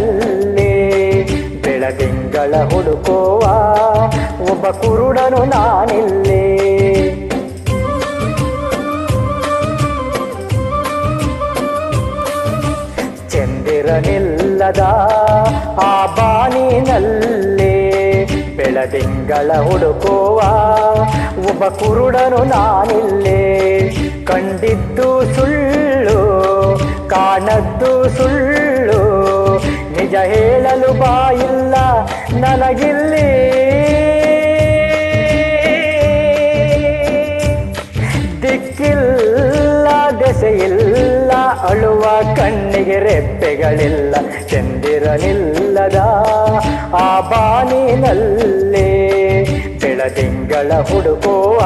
ಬಾನಿನಲ್ಲಿ ಬೆಳದಿಂಗಳ ಹುಡುಕುವ ಒಬ್ಬ ಕುರುಡನು ನಾನಿಲ್ಲೇ. ಚಂದಿರನಿಲ್ಲದ ಆ ಬಾನಿನಲ್ಲೇ ಬೆಳದಿಂಗಳ ಹುಡುಕುವ ಒಬ್ಬ ಕುರುಡನು ನಾನಿಲ್ಲೇ. ಕಂಡಿದ್ದು ಸುಳ್ಳು, ಕಾಣದ್ದು ಸುಳ್ಳು ನಿಜ ಹೇಳಲು ಬಾಯಿಲ್ಲ, ನನಗಿಲ್ಲಿ. ದಿಕ್ಕಿಲ್ಲ, ದೆಸೆಯಿಲ್ಲ, ಅಳುವ ಕಣ್ಣಿಗೆ ರೆಪ್ಪೆಗಳಿಲ್ಲ ಚಂದಿರನಿಲ್ಲದ ಆ ಬಾನಿನಲ್ಲಿ. ಬೆಳದಿಂಗಳ ಹುಡುಕುವ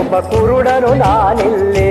ಒಬ್ಬ ಕುರುಡನು ನಾನಿಲ್ಲೇ.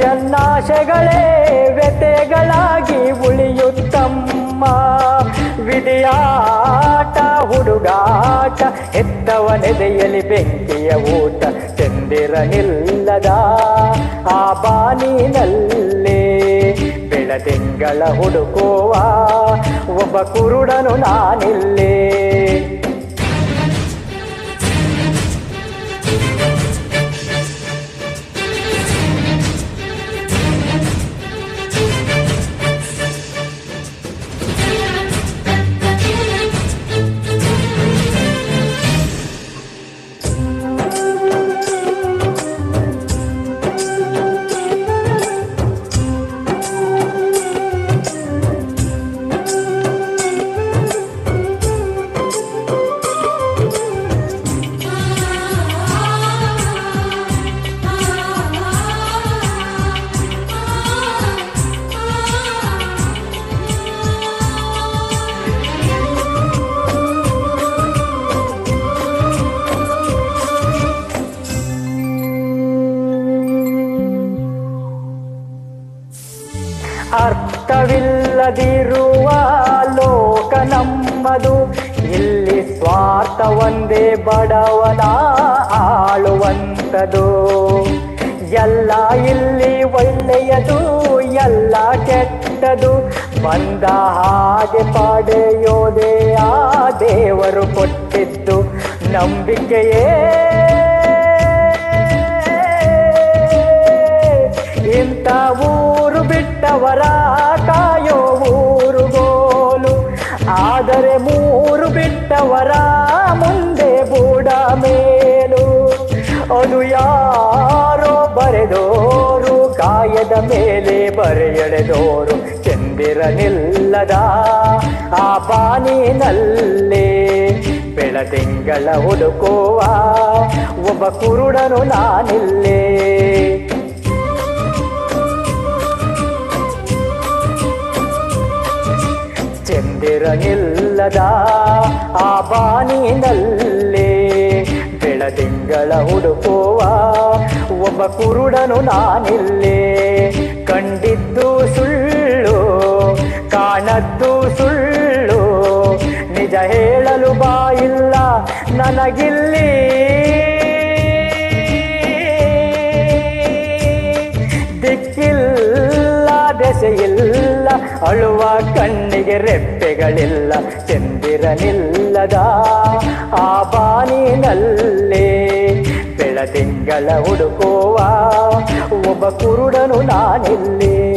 ಮನುಷ್ಯನಾಶಗಳೇ ವ್ಯತೆಗಳಾಗಿ ಉಳಿಯುತ್ತಮ್ಮ. ವಿಧಿಯಾಟ, ಹುಡುಗಾಟ, ಹೆತ್ತವನೆದೆಯಲಿ ಬೆಂಕಿಯ ಊಟ ಚಂದಿರನಿಲ್ಲದ ಆ ಬಾನಿನಲ್ಲಿ. ಬೆಳದಿಂಗಳ ಹುಡುಕುವ, ಒಬ್ಬ ಕುರುಡನು ನಾನಿಲ್ಲೇ. ಅರ್ಥವಿಲ್ಲದಿರುವ ಲೋಕ ನಮ್ಮದು. ಇಲ್ಲಿ ಸ್ವಾರ್ಥ ಒಂದೇ ಬಡವನ ಆಳುವಂಥದು. ಎಲ್ಲ ಇಲ್ಲಿ ಒಳ್ಳೆಯದು, ಎಲ್ಲ ಕೆಟ್ಟದು. ಬಂದ ಹಾಗೆ ಪಡೆಯೋದೇ ಆ ದೇವರು ಕೊಟ್ಟಿದ್ದು. ನಂಬಿಕೆಯೇ ಬಿಟ್ಟವರ ಮುಂದೆ ಬೂಡ ಮೇಲು. ಅದು ಯಾರೋ ಬರೆದೋರು ಕಾಯದ ಮೇಲೆ ಬರೆಯಳೆದೋರು. ಚಂದಿರನಿಲ್ಲದ ಆ ಬಾನಿನಲ್ಲಿ ಬೆಳದಿಂಗಳ ಹುಡುಕುವ ಒಬ್ಬ ಕುರುಡನು ನಾನಿಲ್ಲೇ. ಚಂದಿರನಿಲ್ಲದ ಆ ಬಾನಿನಲ್ಲಿ ಬೆಳದಿಂಗಳ ಹುಡುಕುವ ಒಬ್ಬ ಕುರುಡನು ನಾನಿಲ್ಲೇ. ಕಂಡಿದ್ದು ಸುಳ್ಳು, ಕಾಣದ್ದು ಸುಳ್ಳು, ನಿಜ ಹೇಳಲು ಬಾಯಿಲ್ಲ ನನಗಿಲ್ಲಿ. ದಿಕ್ಕಿಲ್ಲ, ದೆಸೆಯಿಲ್ಲ. ಅಳುವ ಕಣ್ಣಿಗೆ ರೆಪ್ಪೆಗಳಿಲ್ಲ ಚಂದಿರನಿಲ್ಲದ ಆ ಬಾನ ಬಾನಿನಲ್ಲೇ. ಬೆಳದಿಂಗಳ ಹುಡುಕುವ ಒಬ್ಬ ಕುರುಡನು ನಾನಿಲ್ಲೇ.